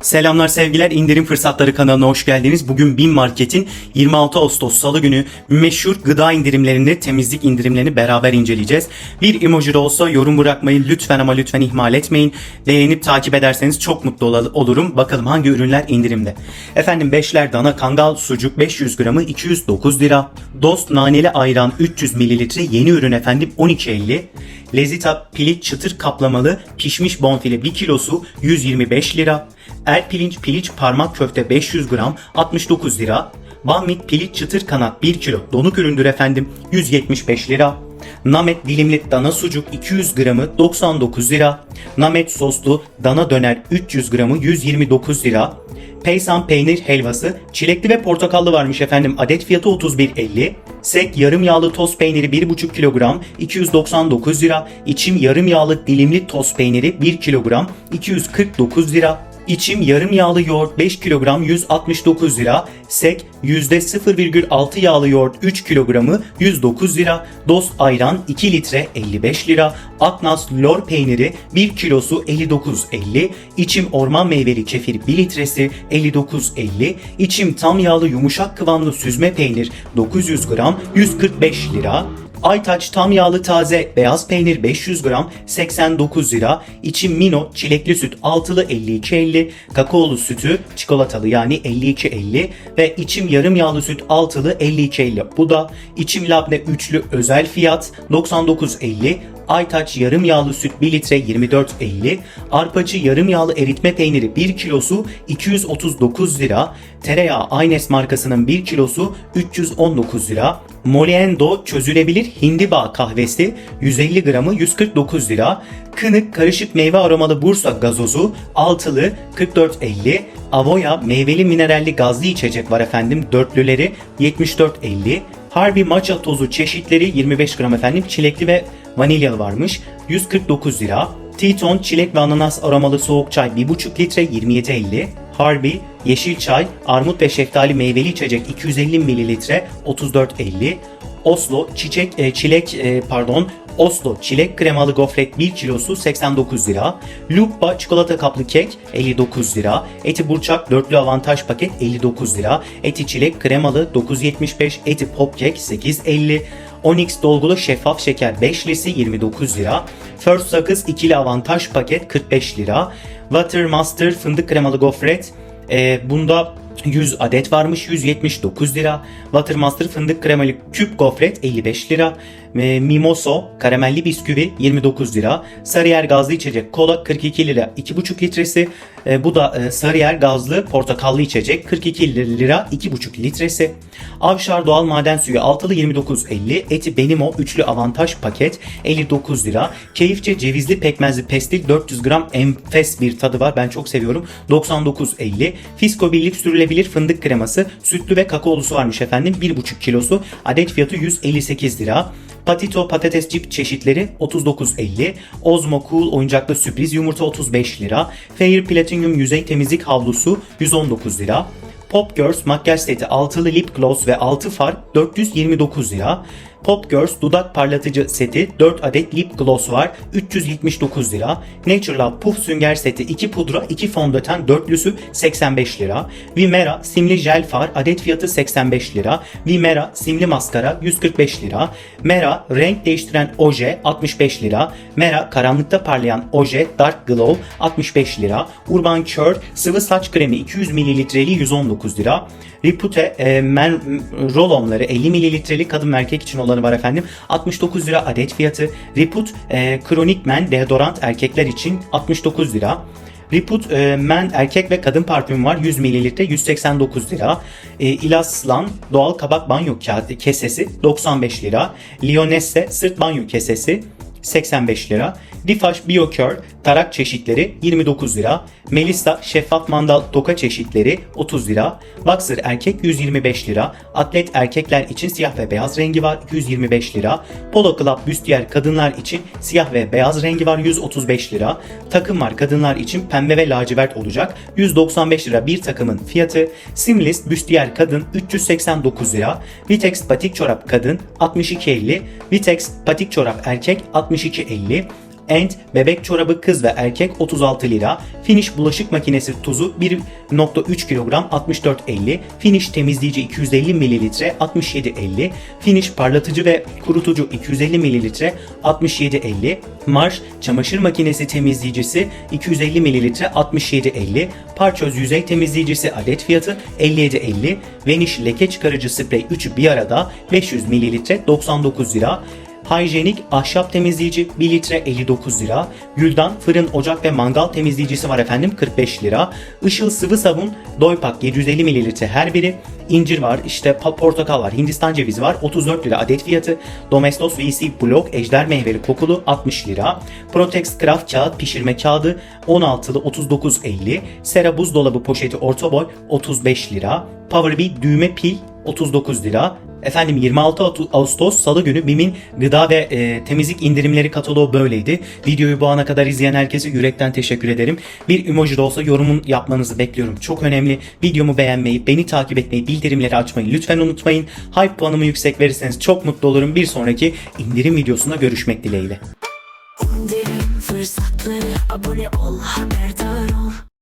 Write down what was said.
Selamlar sevgiler indirim fırsatları kanalına hoş geldiniz. Bugün Bin Market'in 26 Ağustos Salı günü meşhur gıda indirimlerini, temizlik indirimlerini beraber inceleyeceğiz. Bir emoji de olsa yorum bırakmayı lütfen ama lütfen ihmal etmeyin. Beğenip takip ederseniz çok mutlu ol- olurum. Bakalım hangi ürünler indirimde. Efendim beşler dana kangal sucuk 500 gramı 209 lira. Dost naneli ayran 300 mililitre yeni ürün efendim 12.50. Lezita piliç çıtır kaplamalı pişmiş bonfile 1 kilosu 125 lira. Er pirinç piliç parmak köfte 500 gram 69 lira. Banmit piliç çıtır kanat 1 kilo donuk üründür efendim 175 lira. Namet dilimli dana sucuk 200 gramı 99 lira. Namet soslu dana döner 300 gramı 129 lira. Peysan peynir helvası çilekli ve portakallı varmış efendim. Adet fiyatı 31.50. Sek yarım yağlı toz peyniri 1,5 kilogram 299 lira. İçim yarım yağlı dilimli toz peyniri 1 kilogram 249 lira. İçim yarım yağlı yoğurt 5 kilogram 169 lira. Sek %0,6 yağlı yoğurt 3 kilogramı 109 lira. Dost ayran 2 litre 55 lira. Aknas lor peyniri 1 kilosu 59.50. İçim orman meyveli kefir 1 litresi 59.50. İçim tam yağlı yumuşak kıvamlı süzme peynir 900 gram 145 lira. Aytaç tam yağlı taze beyaz peynir 500 gram 89 lira. İçim Mino çilekli süt altılı 52.50. Kakaolu sütü çikolatalı yani 52.50 ve içim yarım yağlı süt altılı 52.50. Bu da içim labne üçlü özel fiyat 99.50. Aytaç yarım yağlı süt 1 litre 24.50. Arpacı yarım yağlı eritme peyniri 1 kilosu 239 lira. Tereyağı Aynes markasının 1 kilosu 319 lira. Moliendo çözülebilir hindiba kahvesi 150 gramı 149 lira. Kınık karışık meyve aromalı Bursa gazozu altılı 44.50. Avoya meyveli mineralli gazlı içecek var efendim dörtlüleri 74.50. Harbi matcha tozu çeşitleri 25 gram efendim çilekli ve vanilyalı varmış 149 lira. Teton çilek ve ananas aromalı soğuk çay 1,5 litre 27.50. Harbi yeşil çay, armut ve şeftali meyveli içecek 250 mililitre 34.50. Oslo çiçek e, çilek e, pardon Oslo çilek kremalı gofret 1 kilosu 89 lira. Lupa çikolata kaplı kek 59 lira. Eti burçak dörtlü avantaj paket 59 lira. Eti çilek kremalı 9.75. Eti pop kek 8.50. Onyx dolgulu şeffaf şeker 5'lisi 29 lira. First sakız ikili avantaj paket 45 lira. Watermaster fındık kremalı gofret e, bunda 100 adet varmış 179 lira. Watermaster fındık kremalı küp gofret 55 lira. E, Mimoso karamelli bisküvi 29 lira. Sarıyer gazlı içecek kola 42 lira 2,5 litresi. E, bu da e, Sarıyer gazlı portakallı içecek 42 lira 2,5 litresi. Avşar doğal maden suyu altılı 29.50. Eti Benimo üçlü avantaj paket 59 lira. Keyifçe cevizli pekmezli pestil 400 gram enfes bir tadı var. Ben çok seviyorum. 99.50. Fisko birlik sürülebilir fındık kreması sütlü ve kakaolusu varmış efendim. 1,5 kilosu. Adet fiyatı 158 lira. Patito patates cip çeşitleri 39.50. Ozmo Cool oyuncaklı sürpriz yumurta 35 lira. Fair Platinum yüzey temizlik havlusu 119 lira. Pop Girls makyaj seti altılı lip gloss ve 6 far 429 lira. Pop Girls dudak parlatıcı seti 4 adet lip gloss var 379 lira. Nature Love puf sünger seti 2 pudra 2 fondöten dörtlüsü 85 lira. Vimera simli jel far adet fiyatı 85 lira. Vimera simli maskara 145 lira. Mera renk değiştiren oje 65 lira. Mera karanlıkta parlayan oje Dark Glow 65 lira. Urban Cure sıvı saç kremi 200 mililitreli 119 lira. Ripute e, men rolonları 50 mililitrelik kadın erkek için olanı var efendim. 69 lira adet fiyatı. Riput e, Chronic Men deodorant erkekler için 69 lira. Riput e, men erkek ve kadın parfümü var 100 mililitre 189 lira. E, Ilaslan doğal kabak banyo kesesi 95 lira. Lionesse sırt banyo kesesi 85 lira. Difaş BioCure tarak çeşitleri 29 lira. Melissa şeffaf mandal toka çeşitleri 30 lira. Boxer erkek 125 lira. Atlet erkekler için siyah ve beyaz rengi var 125 lira. Polo Club büstiyer kadınlar için siyah ve beyaz rengi var 135 lira. Takım var kadınlar için pembe ve lacivert olacak 195 lira bir takımın fiyatı. Simlist büstiyer kadın 389 lira. Vitex patik çorap kadın 62.50. Vitex patik çorap erkek 62.50. End bebek çorabı kız ve erkek 36 lira. Finish bulaşık makinesi tuzu 1.3 kilogram 64.50. Finish temizleyici 250 mililitre 67.50. Finish parlatıcı ve kurutucu 250 mililitre 67.50. Marş çamaşır makinesi temizleyicisi 250 mililitre 67.50. Parçöz yüzey temizleyicisi adet fiyatı 57.50. Vanish leke çıkarıcı sprey 3'ü bir arada 500 mililitre 99 lira. Hijyenik ahşap temizleyici 1 litre 59 lira. Güldan fırın, ocak ve mangal temizleyicisi var efendim 45 lira. Işıl sıvı sabun doypak 750 mililitre her biri. İncir var, işte portakal var, Hindistan cevizi var 34 lira adet fiyatı. Domestos VC Block ejder meyveli kokulu 60 lira. Protex Craft kağıt pişirme kağıdı 16'lı 39.50. Sera buzdolabı poşeti orta boy 35 lira. Powerbe düğme pil 39 lira. Efendim 26 Ağustos- Salı günü BİM'in gıda ve e, temizlik indirimleri kataloğu böyleydi. Videoyu bu ana kadar izleyen herkese yürekten teşekkür ederim. Bir emoji de olsa yorumun yapmanızı bekliyorum. Çok önemli. Videomu beğenmeyi, beni takip etmeyi, bildirimleri açmayı lütfen unutmayın. Hype puanımı yüksek verirseniz çok mutlu olurum. Bir sonraki indirim videosunda görüşmek dileğiyle. İndirim fırsatları abone ol haberdar